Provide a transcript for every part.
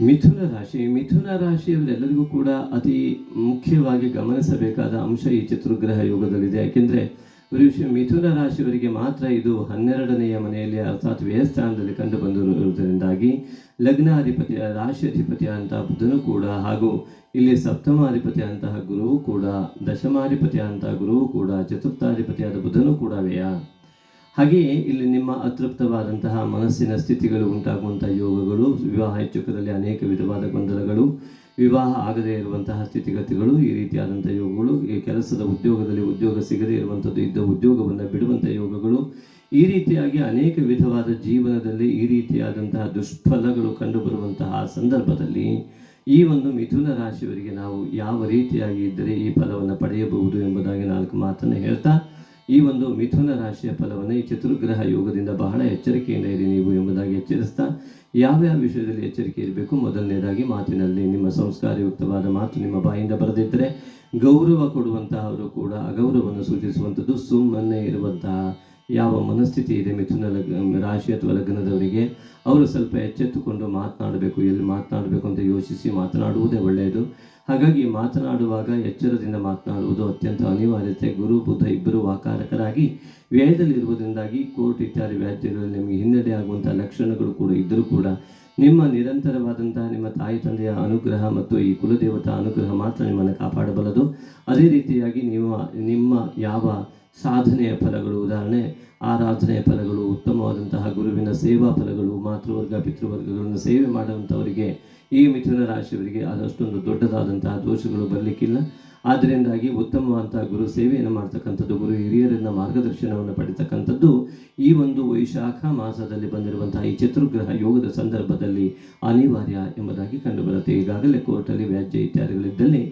ಮಿಥುನ ರಾಶಿ, ಮಿಥುನ ರಾಶಿಯವರೆಲ್ಲರಿಗೂ ಕೂಡ ಅತಿ ಮುಖ್ಯವಾಗಿ ಗಮನಿಸಬೇಕಾದ ಅಂಶ ಈ ಚತುರ್ಗ್ರಹ ಯೋಗದಲ್ಲಿದೆ. ಯಾಕೆಂದರೆ ಋಷಿ ಮಿಥುನ ರಾಶಿಯವರಿಗೆ ಮಾತ್ರ ಇದು ಹನ್ನೆರಡನೆಯ ಮನೆಯಲ್ಲಿ ಅರ್ಥಾತ್ ವ್ಯಯಸ್ಥಾನದಲ್ಲಿ ಕಂಡು ಬಂದಿರುವುದರಿಂದಾಗಿ ಲಗ್ನಾಧಿಪತಿಯ ರಾಶಿ ಅಂತಹ ಬುಧನು ಕೂಡ ಹಾಗೂ ಇಲ್ಲಿ ಸಪ್ತಮಾಧಿಪತಿ ಅಂತಹ ಗುರುವು ಕೂಡ ದಶಮಾಧಿಪತಿಯ ಅಂತಹ ಗುರುವು ಕೂಡ ಚತುರ್ಥಾಧಿಪತಿಯಾದ ಬುಧನು ಕೂಡ ವ್ಯಯ ಹಾಗೆಯೇ ಇಲ್ಲಿ ನಿಮ್ಮ ಅತೃಪ್ತವಾದಂತಹ ಮನಸ್ಸಿನ ಸ್ಥಿತಿಗಳು ಉಂಟಾಗುವಂತಹ ಯೋಗಗಳು, ವಿವಾಹ ಹೆಚ್ಚುಕದಲ್ಲಿ ಅನೇಕ ವಿಧವಾದ ಗೊಂದಲಗಳು, ವಿವಾಹ ಆಗದೇ ಇರುವಂತಹ ಸ್ಥಿತಿಗತಿಗಳು, ಈ ರೀತಿಯಾದಂಥ ಯೋಗಗಳು, ಈ ಕೆಲಸದ ಉದ್ಯೋಗದಲ್ಲಿ ಉದ್ಯೋಗ ಸಿಗದೇ ಇರುವಂಥದ್ದು ಇದ್ದ ಉದ್ಯೋಗವನ್ನು ಬಿಡುವಂಥ ಯೋಗಗಳು, ಈ ರೀತಿಯಾಗಿ ಅನೇಕ ವಿಧವಾದ ಜೀವನದಲ್ಲಿ ಈ ರೀತಿಯಾದಂತಹ ದುಷ್ಫಲಗಳು ಕಂಡುಬರುವಂತಹ ಸಂದರ್ಭದಲ್ಲಿ ಈ ಒಂದು ಮಿಥುನ ರಾಶಿಯವರಿಗೆ ನಾವು ಯಾವ ರೀತಿಯಾಗಿ ಇದ್ದರೆ ಈ ಫಲವನ್ನು ಪಡೆಯಬಹುದು ಎಂಬುದಾಗಿ ನಾಲ್ಕು ಮಾತನ್ನು ಹೇಳ್ತಾ ಈ ಒಂದು ಮಿಥುನ ರಾಶಿಯ ಫಲವನ್ನು ಈ ಚತುರ್ಗ್ರಹ ಯೋಗದಿಂದ ಬಹಳ ಎಚ್ಚರಿಕೆಯಿಂದ ಇರಿ ನೀವು ಎಂಬುದಾಗಿ ಎಚ್ಚರಿಸ್ತಾ, ಯಾವ್ಯಾವ ವಿಷಯದಲ್ಲಿ ಎಚ್ಚರಿಕೆ ಇರಬೇಕು ಮೊದಲನೇದಾಗಿ ಮಾತಿನಲ್ಲಿ ನಿಮ್ಮ ಸಂಸ್ಕಾರಯುಕ್ತವಾದ ಮಾತು ನಿಮ್ಮ ಬಾಯಿಂದ ಬರೆದಿದ್ದರೆ ಗೌರವ ಕೊಡುವಂತಹವರು ಕೂಡ ಅಗೌರವವನ್ನು ಸೂಚಿಸುವಂಥದ್ದು ಸುಮ್ಮನೆ ಇರುವಂತಹ ಯಾವ ಮನಸ್ಥಿತಿ ಇದೆ ಮಿಥುನ ಲಗ್ ರಾಶಿ ಅಥವಾ ಲಗ್ನದವರಿಗೆ, ಅವರು ಸ್ವಲ್ಪ ಎಚ್ಚೆತ್ತುಕೊಂಡು ಮಾತನಾಡಬೇಕು, ಎಲ್ಲಿ ಮಾತನಾಡಬೇಕು ಅಂತ ಯೋಚಿಸಿ ಮಾತನಾಡುವುದೇ ಒಳ್ಳೆಯದು. ಹಾಗಾಗಿ ಮಾತನಾಡುವಾಗ ಎಚ್ಚರದಿಂದ ಮಾತನಾಡುವುದು ಅತ್ಯಂತ ಅನಿವಾರ್ಯತೆ. ಗುರು, ಬುದ್ಧ ಇಬ್ಬರು ವಾಕಾರಕರಾಗಿ ವ್ಯಯದಲ್ಲಿರುವುದರಿಂದಾಗಿ ಕೋರ್ಟ್ ಇತ್ಯಾದಿ ವ್ಯಾಜ್ಯಗಳಲ್ಲಿ ನಿಮಗೆ ಹಿನ್ನಡೆ ಆಗುವಂತಹ ಲಕ್ಷಣಗಳು ಕೂಡ ಇದ್ದರೂ ಕೂಡ ನಿಮ್ಮ ನಿರಂತರವಾದಂತಹ ನಿಮ್ಮ ತಾಯಿ ತಂದೆಯ ಅನುಗ್ರಹ ಮತ್ತು ಈ ಕುಲದೇವತಾ ಅನುಗ್ರಹ ಮಾತ್ರ ನಿಮ್ಮನ್ನು ಕಾಪಾಡಬಲ್ಲದು. ಅದೇ ರೀತಿಯಾಗಿ ನೀವು ನಿಮ್ಮ ಯಾವ ಸಾಧನೆಯ ಫಲಗಳು, ಉದಾಹರಣೆ, ಆರಾಧನೆಯ ಫಲಗಳು ಉತ್ತಮವಾದಂತಹ ಗುರುವಿನ ಸೇವಾ ಫಲಗಳು, ಮಾತೃವರ್ಗ, ಪಿತೃವರ್ಗಗಳನ್ನು ಸೇವೆ ಮಾಡುವಂಥವರಿಗೆ ಈ ಮಿಥುನ ರಾಶಿಯವರಿಗೆ ಅದಷ್ಟೊಂದು ದೊಡ್ಡದಾದಂತಹ ದೋಷಗಳು ಬರಲಿಕ್ಕಿಲ್ಲ. ಆದ್ದರಿಂದಾಗಿ ಉತ್ತಮವಾದಂತಹ ಗುರು ಸೇವೆಯನ್ನು ಮಾಡ್ತಕ್ಕಂಥದ್ದು, ಗುರು ಹಿರಿಯರನ್ನ ಮಾರ್ಗದರ್ಶನವನ್ನು ಪಡಿತಕ್ಕಂಥದ್ದು ಈ ಒಂದು ವೈಶಾಖ ಮಾಸದಲ್ಲಿ ಬಂದಿರುವಂತಹ ಈ ಚತುರ್ಗ್ರಹ ಯೋಗದ ಸಂದರ್ಭದಲ್ಲಿ ಅನಿವಾರ್ಯ ಎಂಬುದಾಗಿ ಕಂಡುಬರುತ್ತೆ. ಈಗಾಗಲೇ ಕೋರ್ಟಲ್ಲಿ ವ್ಯಾಜ್ಯ ಇತ್ಯಾದಿಗಳಿದ್ದಲ್ಲಿ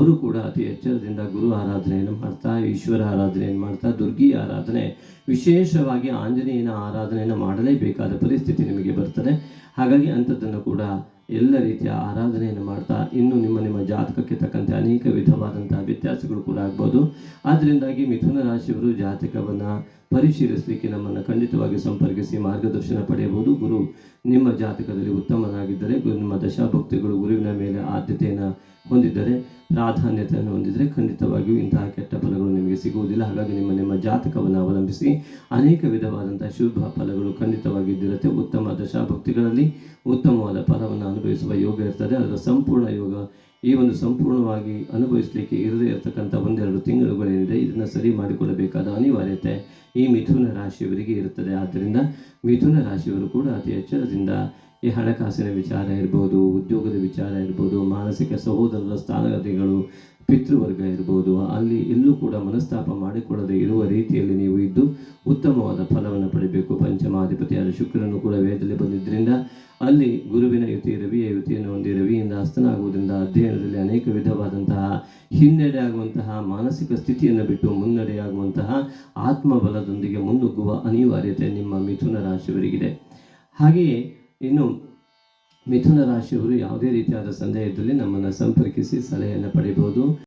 ಅವರು ಕೂಡ ಅತಿ ಎಚ್ಚರದಿಂದ ಗುರು ಆರಾಧನೆಯನ್ನು ಮಾಡ್ತಾ, ಈಶ್ವರ ಆರಾಧನೆಯನ್ನು ಮಾಡ್ತಾ, ದುರ್ಗಿ ಆರಾಧನೆ, ವಿಶೇಷವಾಗಿ ಆಂಜನೇಯನ ಆರಾಧನೆಯನ್ನು ಮಾಡಲೇಬೇಕಾದ ಪರಿಸ್ಥಿತಿ ನಿಮಗೆ ಬರ್ತದೆ. ಹಾಗಾಗಿ ಅಂಥದ್ದನ್ನು ಕೂಡ ಎಲ್ಲ ರೀತಿಯ ಆರಾಧನೆಯನ್ನು ಮಾಡ್ತಾ, ಇನ್ನು ನಿಮ್ಮ ನಿಮ್ಮ ಜಾತಕಕ್ಕೆ ತಕ್ಕಂತೆ ಅನೇಕ ವಿಧವಾದಂತಹ ವ್ಯತ್ಯಾಸಗಳು ಕೂಡ ಆಗ್ಬೋದು. ಆದ್ದರಿಂದಾಗಿ ಮಿಥುನ ರಾಶಿಯವರು ಜಾತಕವನ್ನು ಪರಿಶೀಲಿಸಲಿಕ್ಕೆ ನಮ್ಮನ್ನು ಖಂಡಿತವಾಗಿ ಸಂಪರ್ಕಿಸಿ ಮಾರ್ಗದರ್ಶನ ಪಡೆಯಬಹುದು. ಗುರು ನಿಮ್ಮ ಜಾತಕದಲ್ಲಿ ಉತ್ತಮನಾಗಿದ್ದರೆ ನಿಮ್ಮ ದಶಾಭಕ್ತಿಗಳು ಗುರುವಿನ ಮೇಲೆ ಆದ್ಯತೆಯನ್ನು ಹೊಂದಿದ್ದರೆ ಪ್ರಾಧಾನ್ಯತೆಯನ್ನು ಹೊಂದಿದರೆ ಖಂಡಿತವಾಗಿಯೂ ಇಂತಹ ಕೆಟ್ಟ ಫಲಗಳು ನಿಮಗೆ ಸಿಗುವುದಿಲ್ಲ. ಹಾಗಾಗಿ ನಿಮ್ಮ ನಿಮ್ಮ ಜಾತಕವನ್ನು ಅವಲಂಬಿಸಿ ಅನೇಕ ವಿಧವಾದಂಥ ಶುಭ ಫಲಗಳು ಖಂಡಿತವಾಗಿ ಇದ್ದಿರುತ್ತೆ. ಉತ್ತಮ ದಶಾಭಕ್ತಿಗಳಲ್ಲಿ ಉತ್ತಮವಾದ ಫಲವನ್ನು ಅನುಭವಿಸುವ ಯೋಗ ಇರ್ತದೆ. ಅದರ ಸಂಪೂರ್ಣ ಯೋಗ ಈ ಒಂದು ಸಂಪೂರ್ಣವಾಗಿ ಅನುಭವಿಸಲಿಕ್ಕೆ ಇರದೇ ಇರತಕ್ಕಂಥ ಒಂದೆರಡು ತಿಂಗಳುಗಳೇನಿದೆ, ಇದನ್ನು ಸರಿ ಮಾಡಿಕೊಳ್ಳಬೇಕಾದ ಅನಿವಾರ್ಯತೆ ಈ ಮಿಥುನ ರಾಶಿಯವರಿಗೆ ಇರುತ್ತದೆ. ಆದ್ದರಿಂದ ಮಿಥುನ ರಾಶಿಯವರು ಕೂಡ ಅತಿ ಎಚ್ಚರದಿಂದ ಈ ಹಣಕಾಸಿನ ವಿಚಾರ ಇರ್ಬೋದು, ಉದ್ಯೋಗದ ವಿಚಾರ ಇರ್ಬೋದು, ಮಾನಸಿಕ ಸಹೋದರರ ಸ್ಥಾನಗತಿಗಳು, ಪಿತೃವರ್ಗ ಇರ್ಬೋದು, ಅಲ್ಲಿ ಎಲ್ಲೂ ಕೂಡ ಮನಸ್ತಾಪ ಮಾಡಿಕೊಳ್ಳದೆ ಇರುವ ರೀತಿಯಲ್ಲಿ ನೀವು ಇದ್ದು ಉತ್ತಮವಾದ ಫಲವನ್ನು ಪಡೆಯಬೇಕು ಪಂಚಮಾಧಿಪತಿಯಾದ ಶುಕ್ರನು ಕೂಡ ವೇದದಲ್ಲಿ ಬಂದಿದ್ದರಿಂದ ಅಲ್ಲಿ ಗುರುವಿನ ಯುತಿ, ರವಿಯ ಯುತಿಯನ್ನು ಹೊಂದಿ ರವಿಯಿಂದ ಹಸ್ತನಾಗುವುದರಿಂದ ಅಧ್ಯಯನದಲ್ಲಿ ಅನೇಕ ವಿಧವಾದಂತಹ ಹಿನ್ನಡೆ ಆಗುವಂತಹ ಮಾನಸಿಕ ಸ್ಥಿತಿಯನ್ನು ಬಿಟ್ಟು ಮುನ್ನಡೆಯಾಗುವಂತಹ ಆತ್ಮಬಲದೊಂದಿಗೆ ಮುನ್ನುಗ್ಗುವ ಅನಿವಾರ್ಯತೆ ನಿಮ್ಮ ಮಿಥುನ ರಾಶಿಯವರಿಗಿದೆ. ಹಾಗೆಯೇ ಇನ್ನು ಮಿಥುನ ರಾಶಿಯವರು ಯಾವುದೇ ರೀತಿಯಾದ ಸಂದೇಹದಲ್ಲಿ ನಮ್ಮನ್ನು ಸಂಪರ್ಕಿಸಿ ಸಲಹೆಯನ್ನು ಪಡೆಯಬಹುದು.